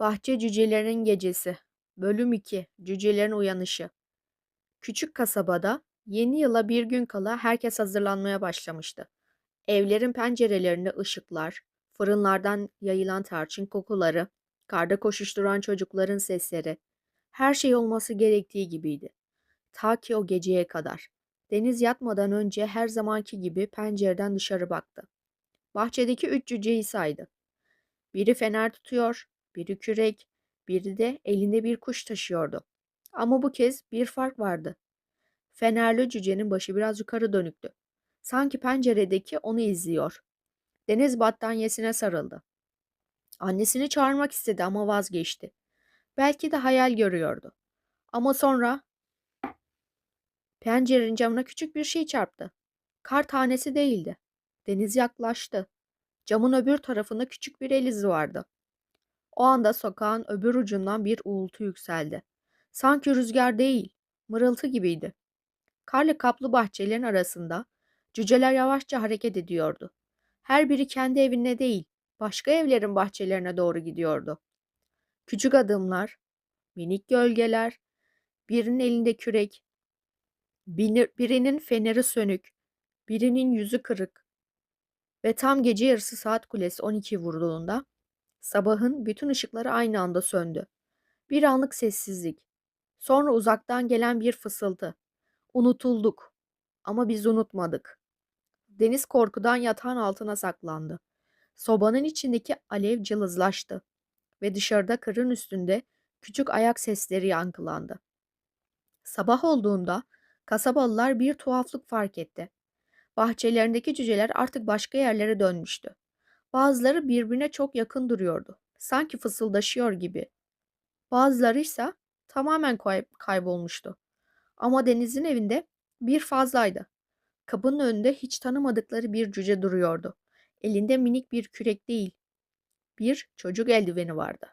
Bahçe Cücelerinin Gecesi Bölüm 2 Cücelerin Uyanışı Küçük kasabada yeni yıla bir gün kala herkes hazırlanmaya başlamıştı. Evlerin pencerelerinde ışıklar, fırınlardan yayılan tarçın kokuları, karda koşuşturan çocukların sesleri, her şey olması gerektiği gibiydi. Ta ki o geceye kadar. Deniz yatmadan önce her zamanki gibi pencereden dışarı baktı. Bahçedeki üç cüceyi saydı. Biri fener tutuyor, biri kürek, biri de elinde bir kuş taşıyordu. Ama bu kez bir fark vardı. Fenerli cücenin başı biraz yukarı dönüktü. Sanki penceredeki onu izliyor. Deniz battaniyesine sarıldı. Annesini çağırmak istedi ama vazgeçti. Belki de hayal görüyordu. Ama sonra pencerenin camına küçük bir şey çarptı. Kar tanesi değildi. Deniz yaklaştı. Camın öbür tarafında küçük bir el izi vardı. O anda sokağın öbür ucundan bir uğultu yükseldi. Sanki rüzgar değil, mırıltı gibiydi. Karlı kaplı bahçelerin arasında cüceler yavaşça hareket ediyordu. Her biri kendi evine değil, başka evlerin bahçelerine doğru gidiyordu. Küçük adımlar, minik gölgeler, birinin elinde kürek, birinin feneri sönük, birinin yüzü kırık ve tam gece yarısı saat kulesi 12 vurduğunda Sabahın bütün ışıkları aynı anda söndü. Bir anlık sessizlik. Sonra uzaktan gelen bir fısıltı. Unutulduk. Ama biz unutmadık. Deniz korkudan yatağın altına saklandı. Sobanın içindeki alev cılızlaştı ve dışarıda kırın üstünde küçük ayak sesleri yankılandı. Sabah olduğunda kasabalılar bir tuhaflık fark etti. Bahçelerindeki cüceler artık başka yerlere dönmüştü. Bazıları birbirine çok yakın duruyordu. Sanki fısıldaşıyor gibi. Bazıları ise tamamen kay- kaybolmuştu. Ama Deniz'in evinde bir fazlaydı. Kapının önünde hiç tanımadıkları bir cüce duruyordu. Elinde minik bir kürek değil, bir çocuk eldiveni vardı.